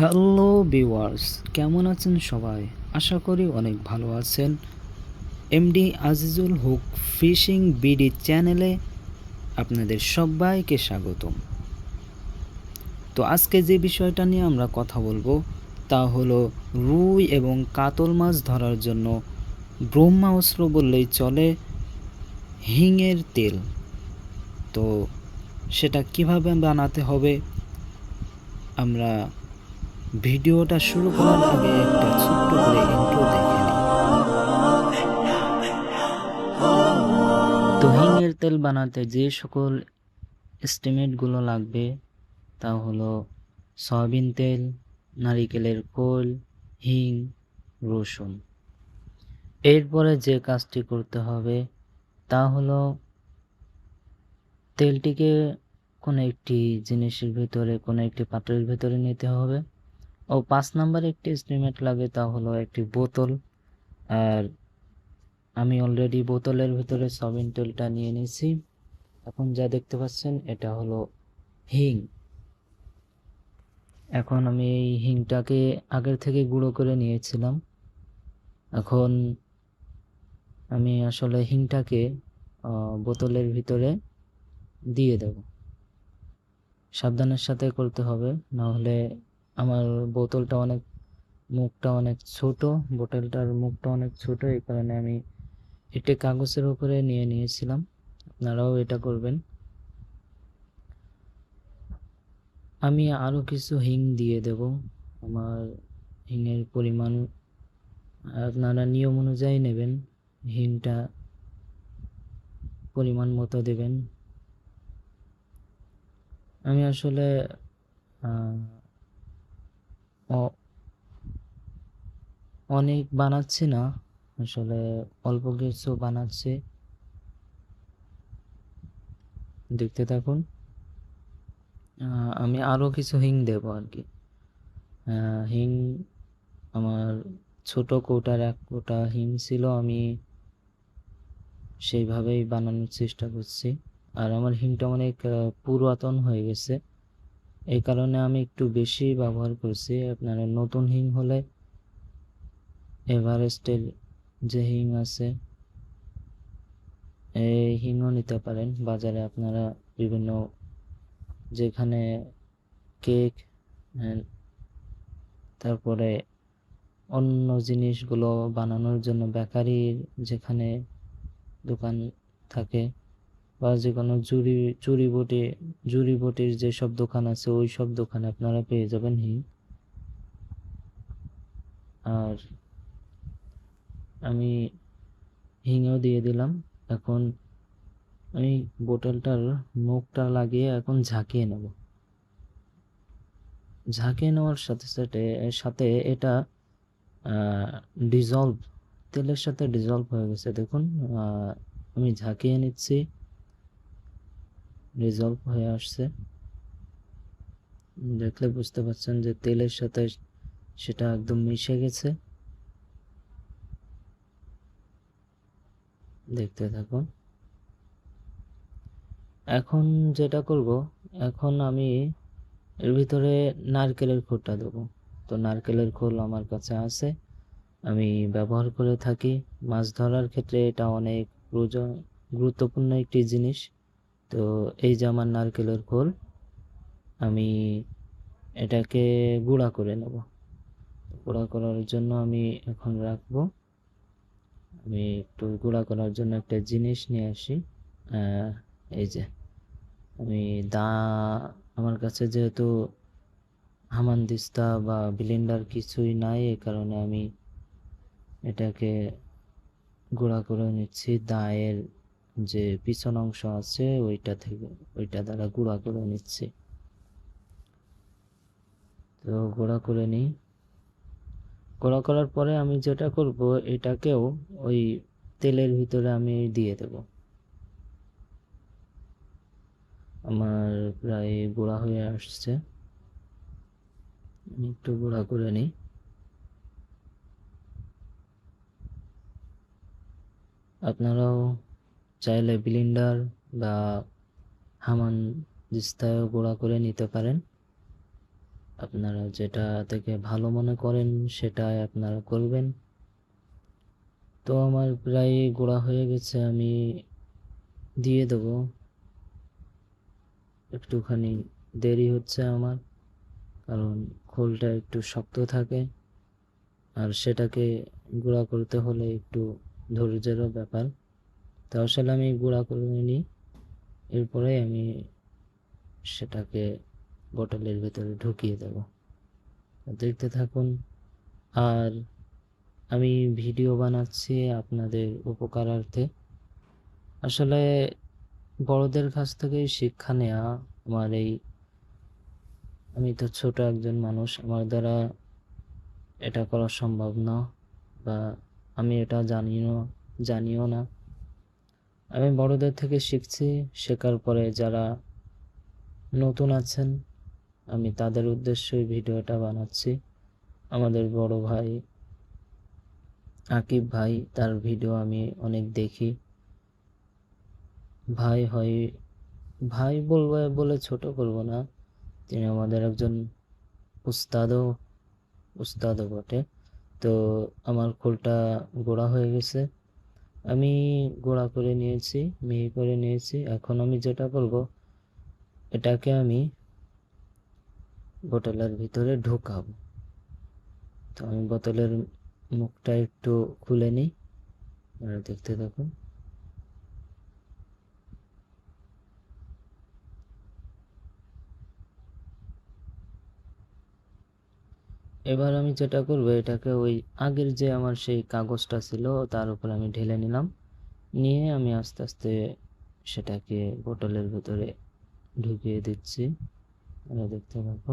Hello viewers কেমন আছেন সবাই? আশা করি অনেক ভালো আছেন। MD Azizul Huq fishing BD চ্যানেলে আপনাদের সবাইকে স্বাগতম। তো আজকে যে বিষয়টা নিয়ে আমরা কথা বলব, তা হলো রুই এবং কাতল মাছ ধরার জন্য ব্রহ্মাস্ত্র বললেই চলে হিঙের তেল। তো সেটা কীভাবে বানাতে হবে, আমরা ভিডিওটা শুরু করার আগে একটা ছোট্ট করে ইন্ট্রো দেখে নিই। তো হিঙের তেল বানাতে যে সকল এস্টিমেটগুলো লাগবে তা হলো সয়াবিন তেল, নারিকেলের কোল হিং, রসুন। এরপরে যে কাজটি করতে হবে তা হলো তেলটিকে কোনো একটি জিনিসের ভিতরে, কোনো একটি পাত্রের ভিতরে নিতে হবে। ও পাঁচ নাম্বার একটি এস্টিমেট লাগে তা হলো একটি বোতল। আর আমি অলরেডি বোতলের ভিতরে সবিন তেলটা নিয়ে নিয়েছি। এখন যা দেখতে পাচ্ছেন, এটা হলো হিং। এখন আমি এই হিংটাকে আগের থেকে গুঁড়ো করে নিয়েছিলাম। এখন আমি আসলে হিংটাকে বোতলের ভিতরে দিয়ে দেব। সাবধানের সাথে করতে হবে, না হলে আমার বোতলটা অনেক, মুখটা অনেক ছোট, বোতলটার মুখটা অনেক ছোট, এই কারণে আমি এটা কাগজের উপরে নিয়ে নিয়েছিলাম। আপনারাও এটা করবেন। আমি আরও কিছু হিং দিয়ে দেব। আমার হিংয়ের পরিমাণ, আপনারা নিয়ম অনুযায়ী নেবেন। হিংটা পরিমাণ মতো দেবেন। আমি আসলে অনেক বানাচ্ছি না। আসলে অল্প কিছু বানাচ্ছি। দেখতে থাকুন। আমি আরও কিছু হিং দেবো আর কি। হিং আমার ছোট কৌটার এক কোটা হিং ছিল, আমি সেইভাবেই বানানোর চেষ্টা করছি। আর আমার হিংটা অনেক পুরাতন হয়ে গেছে। এই কারণে আমি একটু বেশি ব্যবহার করছি। আপনারা নতুন হিং হলে এভারেস্টের যে হিং আছে, এই হিংও নিতে পারেন। বাজারে আপনারা বিভিন্ন, যেখানে কেক তারপরে অন্য জিনিসগুলো বানানোর জন্য বেকারির যেখানে দোকান থাকে বা যে কোনো জুড়ি জুড়ি বটি, জুড়ি বটির যেসব দোকান আছে, ওই সব দোকানে আপনারা পেয়ে যাবেন হিং। আর আমি হিংও দিয়ে দিলাম। এখন আমি বোতলটার মুখটা লাগিয়ে এখন ঝাঁকিয়ে নেব। ঝাঁকিয়ে নেওয়ার সাথে সাথে সাথে এটা ডিজলভ তেলের সাথে ডিজলভ হয়ে গেছে। দেখুন আমি ঝাঁকিয়ে নিচ্ছি। ডিজলভ হয়ে আসছে। দেখলে বুঝতে পারছেন যে তেলের সাথে সেটা একদম মিশে গেছে। দেখতে থাকুন। এখন যেটা করব, এখন আমি এর ভিতরে নারকেলের খোলটা দেবো। তো নারকেলের খোল আমার কাছে আছে। আমি ব্যবহার করে থাকি। মাছ ধরার ক্ষেত্রে এটা অনেক গুরুত্বপূর্ণ একটি জিনিস। তো এই যে আমার নারকেলের খোল, আমি এটাকে গুঁড়া করে নেব। গুঁড়া করার জন্য আমি এখন রাখব। আমি একটু গুঁড়া করার জন্য একটা জিনিস নিয়ে আসি। এই যে আমি দা, আমার কাছে যেহেতু হামানদিস্তা বা ব্লেন্ডার কিছুই নাই, এ কারণে আমি এটাকে গুঁড়া করে নিচ্ছি। দায়ের যে পিছন অংশ আছে, ওইটা থেকে, ওইটা দ্বারা গুঁড়া করে নিচ্ছি। তো গুঁড়া করে নিই। গুঁড়া করার পরে আমি যেটা করব, এটাকেও ওই তেলের ভিতরে আমি দিয়ে দেব। আমার প্রায় গুঁড়া হয়ে আসছে। আমি একটু গুঁড়া করে নিই। আপনারাও চাইলে ব্লেন্ডার বা হামান দিস্তায়ও গুঁড়া করে নিতে পারেন। আপনারা যেটা থেকে ভালো মনে করেন সেটাই আপনারা করবেন। তো আমার প্রায় গোড়া হয়ে গেছে, আমি দিয়ে দেবো। একটুখানি দেরি হচ্ছে আমার, কারণ খোলটা একটু শক্ত থাকে। আর সেটাকে গুঁড়া করতে হলে একটু ধৈর্যেরও ব্যাপার। তো আসলে আমি গুঁড়া করে নিই। এরপরে আমি সেটাকে বোতলের ভেতরে ঢুকিয়ে দেব। দেখতে থাকুন। আর আমি ভিডিও বানাচ্ছি আপনাদের উপকারার্থে। আসলে বড়দের কাছ থেকেই শিক্ষা নেওয়া আমার এই আমি তো ছোট একজন মানুষ, আমার দ্বারা এটা করা সম্ভব না বা আমি এটা জানিও জানিও না। আমি বড়দের থেকে শিখছি শেখার পরে যারা নতুন আছেন, আমি তাদের উদ্দেশ্যই ভিডিওটা বানাচ্ছি। আমাদের বড় ভাই আকিব ভাই, তার ভিডিও আমি অনেক দেখি। ভাই হয়, ভাই বলব, বলে ছোট করব না। তিনি আমাদের একজন উস্তাদও উস্তাদও বটে। তো আমার খোলটা গোড়া হয়ে গেছে। আমি গোড়া করে নিয়েছি, মিহি করে নিয়েছি। এখন আমি যেটা করব, এটাকে আমি বোতলের ভিতরে ঢোকাবো। তো আমি বোতলের মুখটা একটু খুলে নিই। দেখতে থাকুন। এবার আমি যেটা করব, এটাকে ওই আগের যে আমার সেই কাগজটা ছিল, তার উপর আমি ঢেলে নিলাম। নিয়ে আমি আস্তে আস্তে সেটাকে বোতলের ভেতরে ঢুকিয়ে দিচ্ছি। দেখতে পাবো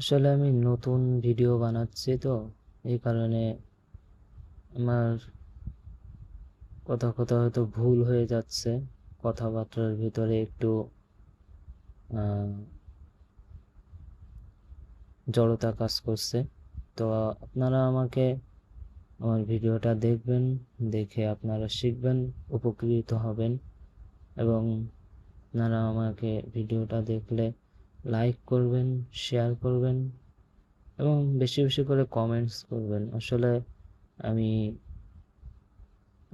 আসলে আমি নতুন ভিডিও বানাচ্ছি তো, এই কারণে আমার কথা কথা হয়তো ভুল হয়ে যাচ্ছে। কথাবার্তার ভিতরে একটু জড়তা কাজ করছে। তো আপনারা আমাকে আমার ভিডিওটা দেখবেন, দেখে আপনারা শিখবেন, উপকৃত হবেন। এবং আপনারা আমাকে ভিডিওটা দেখলে লাইক করবেন, শেয়ার করবেন, এবং বেশি বেশি করে কমেন্টস করবেন। আসলে আমি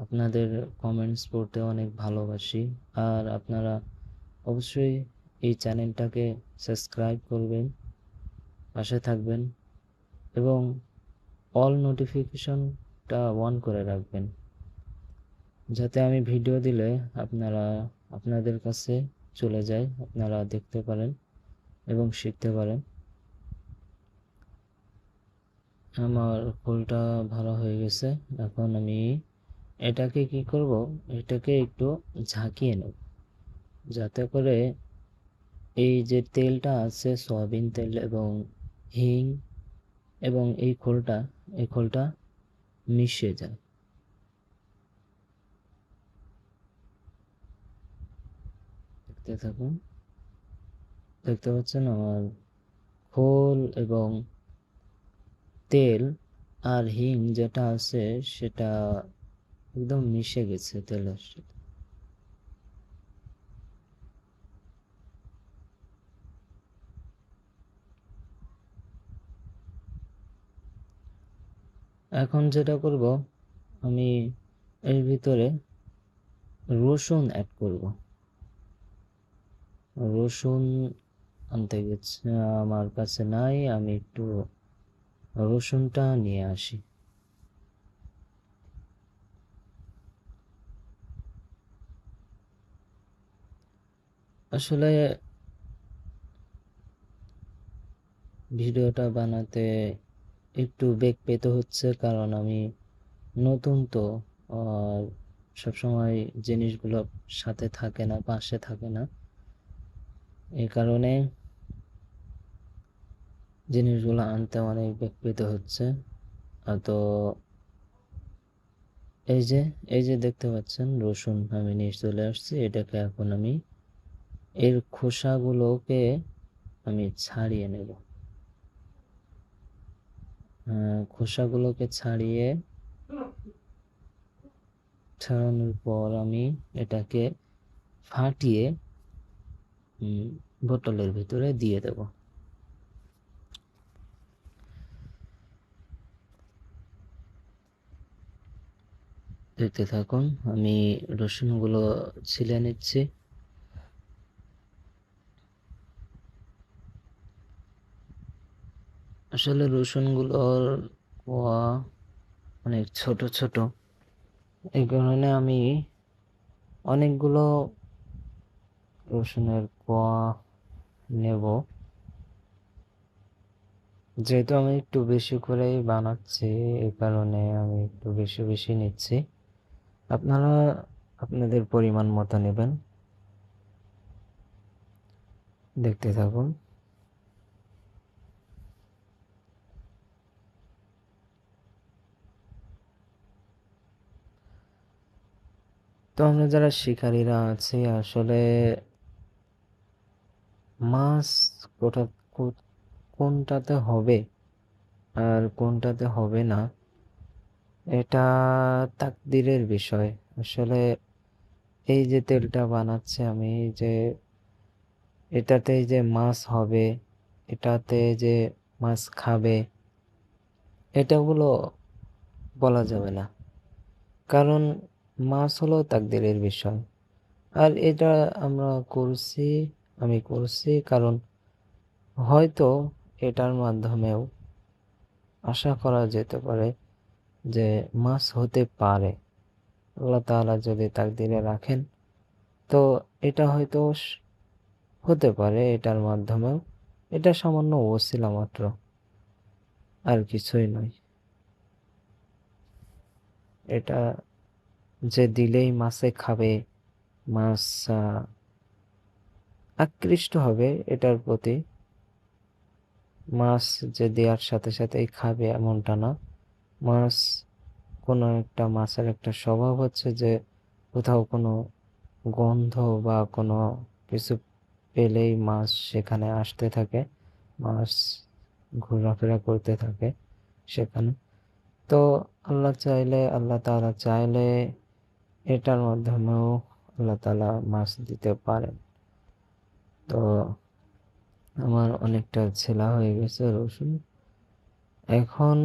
আপনাদের কমেন্টস পড়তে অনেক ভালোবাসি। আর আপনারা অবশ্যই এই চ্যানেলটাকে সাবস্ক্রাইব করবেন, পাশে থাকবেন এবং অল নোটিফিকেশনটা অন করে রাখবেন। যাতে আমি ভিডিও দিলে আপনারা, আপনাদের কাছে চলে যায়, আপনারা দেখতে পারেন এবং শিখতে পারেন। আমার ফুলটা ভালো হয়ে গেছে, এখন আমি এটাকে কি করব? এটাকে একটু ঝাঁকিয়ে নেব। যাতে করে এই যে তেলটা আছে, সয়াবিন তেল এবং হিং এবং এই খোলটা এই খোলটা মিশে যায়। দেখতে থাকুন। দেখতে পাচ্ছেন আমার খোল এবং তেল আর হিং যেটা আছে, সেটা একদম মিশে গেছে তেলের সাথে। এখন যেটা করব, আমি এর ভিতরে রসুন অ্যাড করব। রসুন আনতে গেছে, আমার কাছে নাই, আমি একটু রসুনটা নিয়ে আসি। আসলে ভিডিওটা বানাতে একটু বেগ পেতে হচ্ছে, কারণ আমি নতুন তো। আর সবসময় জিনিসগুলো সাথে থাকে না, পাশে থাকে না। এই কারণে জিনিসগুলো আনতে অনেক বেগ পেতে হচ্ছে। তো এই যে এই যে দেখতে পাচ্ছেন, রসুন আমি নিয়ে চলে আসছি, এটাকে এখন আমি এর খোসাগুলোকে আমি ছাড়িয়ে নেব। খোসাগুলোকে ছাড়িয়ে ছাড়ানোর পর আমি এটাকে ফাটিয়ে বোতলের ভিতরে দিয়ে দেব। দেখতে থাকুন, আমি রসুনগুলো ছিলে নিচ্ছি। আসলে রসুনগুলোর কোয়া অনেক ছোট ছোট, এই কারণে আমি অনেকগুলো রসুনের কোয়া নেব। যেহেতু আমি একটু বেশি করেই বানাচ্ছি, এই কারণে আমি একটু বেশি বেশি নিচ্ছি। আপনারা আপনাদের পরিমাণ মতো নেবেন। দেখতে থাকুন। তো আমরা যারা শিকারীরা আছি, আসলে মাছ কোটা কোনটাতে হবে আর কোনটাতে হবে না, এটা তাকদিরের বিষয়। আসলে এই যে তেলটা বানাচ্ছে আমি যে এটাতে যে মাছ হবে, এটাতে যে মাছ খাবে এটাগুলো বলা যাবে না। কারণ মাছ হলো তাকদিরের বিষয়। আর এটা আমরা করছি, আমি করছি কারণ হয়তো এটার মাধ্যমেও আশা করা যেতে পারে যে মাছ হতে পারে। আল্লাহ তাআলা যদি তাকদিরে রাখেন, তো এটা হয়তো হতে পারে এটার মাধ্যমেও। এটা সামান্য ওসিলা মাত্র, আর কিছুই নয়। এটা যে দিলেই মাছে খাবে, মাছ আকৃষ্ট হবে এটার প্রতি। মাছ যে দেওয়ার সাথে সাথেই খাবে এমনটা না। মাছ কোনো একটা মাছের একটা স্বভাব হচ্ছে যে কোথাও কোনো গন্ধ বা কোনো কিছু পেলেই মাছ সেখানে আসতে থাকে, মাছ ঘোরাফেরা করতে থাকে সেখানে। তো আল্লাহ চাইলে, আল্লাহ তাআলা চাইলে এটার মাধ্যমেও আল্লাহ তাআলা মাছ দিতে পারেন। তো আমার অনেকটা ছেলা হয়ে গেছে রসুন। এখন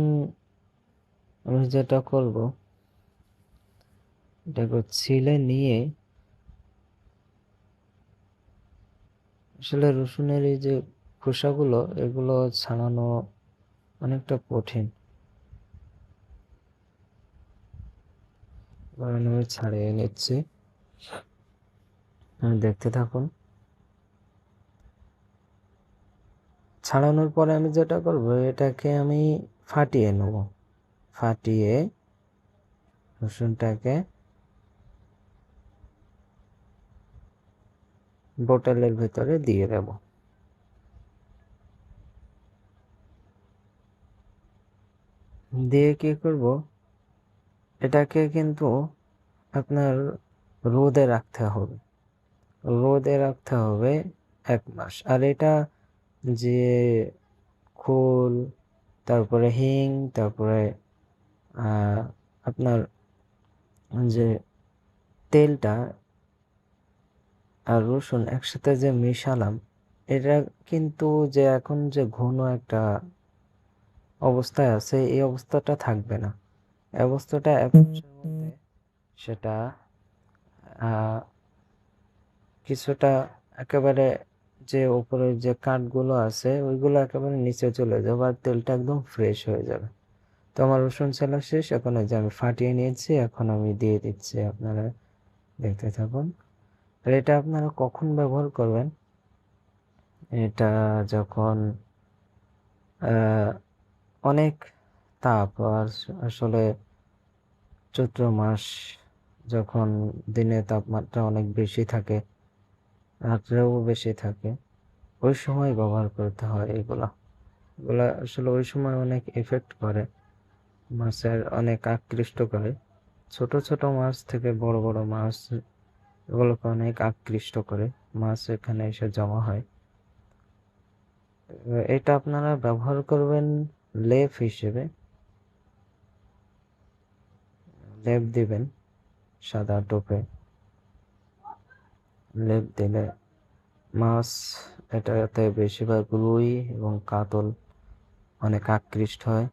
আমি যেটা করব এটাকে ছিলে নিয়ে আসলে রসুনের এই যে খোসাগুলো, এগুলো ছাড়ানো অনেকটা কঠিন। আমি ছাড়িয়ে নিচ্ছি। দেখতে থাকুন। ছাড়ানোর পরে আমি যেটা করব, এটাকে আমি ফাটিয়ে নেব। ফাটিয়ে রসুনটাকে বোতলের ভিতরে দিয়ে দেব। দিয়ে কি করব? এটাকে কিন্তু আপনার রোদে রাখতে হবে। রোদে রাখতে হবে এক মাস। আর এটা যে খোল, তারপরে হিং, তারপরে আপনার যে তেলটা আর রসুন একসাথে যে মিশালাম, এটা কিন্তু যে এখন যে ঘন একটা অবস্থায় আছে, এই অবস্থাটা থাকবে না। অবস্থাটা মাসের মধ্যে সেটা কিছুটা একেবারে যে উপরে যে কাঠগুলো আছে ওইগুলো একেবারে নিচে চলে যাবে আর তেলটা একদম ফ্রেশ হয়ে যাবে। তো আমার রসুন ছেলা শেষ এখন এই যে আমি ফাটিয়ে নিয়েছি এখন আমি দিয়ে দিচ্ছি আপনারা দেখতে থাকুন। আর এটা আপনারা কখন ব্যবহার করবেন? এটা যখন আহ, অনেক তাপ আর আসলে চৈত্র মাস যখন দিনে তাপমাত্রা অনেক বেশি থাকে, রাত্রেও বেশি থাকে, ওই সময় ব্যবহার করতে হয় এগুলা। এগুলা আসলে ওই সময় অনেক এফেক্ট করে, মাছের অনেক আকৃষ্ট করে। ছোট ছোট মাছ থেকে বড় বড় মাছ এগুলোকে অনেক আকৃষ্ট করে, মাছ এখানে এসে জমা হয়। এটা আপনারা ব্যবহার করবেন লেপ হিসেবে। লেপ দিবেন, সাদা টোপে। লেপ দিলে মাছ এটাতে বেশিরভাগ রুই এবং কাতল অনেক আকৃষ্ট হয়।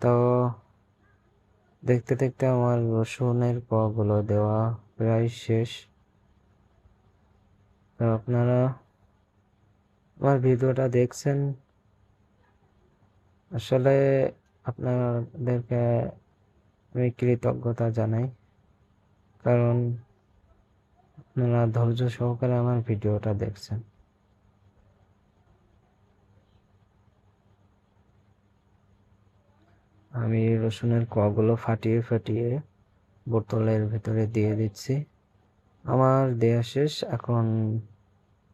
তো দেখতে দেখতে আমার রসুনের পগুলো দেওয়া প্রায় শেষ। তো আপনারা আমার ভিডিওটা দেখছেন। আসলে আপনাদেরকে আমি কৃতজ্ঞতা জানাই। কারণ আপনারা ধৈর্য সহকারে আমার ভিডিওটা দেখছেন। আমি রসুনের কোয়াগুলো ফাটিয়ে ফাটিয়ে বোতলের ভেতরে দিয়ে দিচ্ছি। আমার দেয়া শেষ। এখন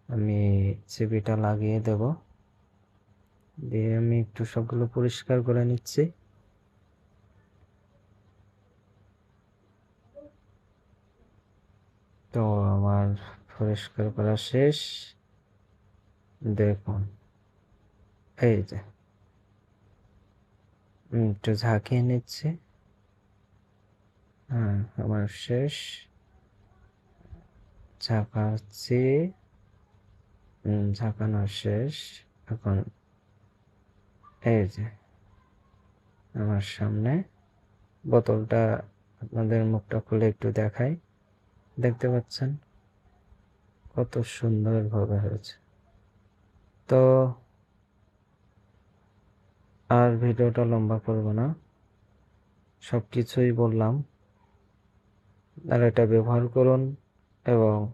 আমি চিবিটা লাগিয়ে দেব। দিয়ে আমি একটু সবগুলো পরিষ্কার করে নিচ্ছি। তো আমার পরিষ্কার করা শেষ। দেখুন, এই যে। একটু ঝাঁকিয়ে নিচ্ছি। হ্যাঁ আমার শেষ। ঝাঁকাচ্ছি। ঝাঁকানো শেষ। এখন এই যে, আমার সামনে। বোতলটা আপনাদের মুখটা খুলে একটু দেখাই। দেখতে পাচ্ছেন? কত সুন্দরভাবে হয়েছে। তো আর ভিডিওটা লম্বা করব না। সব কিছুই বললাম। আর এটা ব্যবহার করুন এবং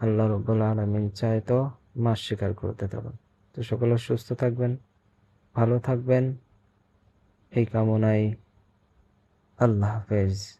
আল্লাহ রব্বুল আলমিন চায় তো মাস স্বীকার করতে দেবেন তো সকলে সুস্থ থাকবেন, ভালো থাকবেন। এই কামনায় আল্লাহ হাফেজ।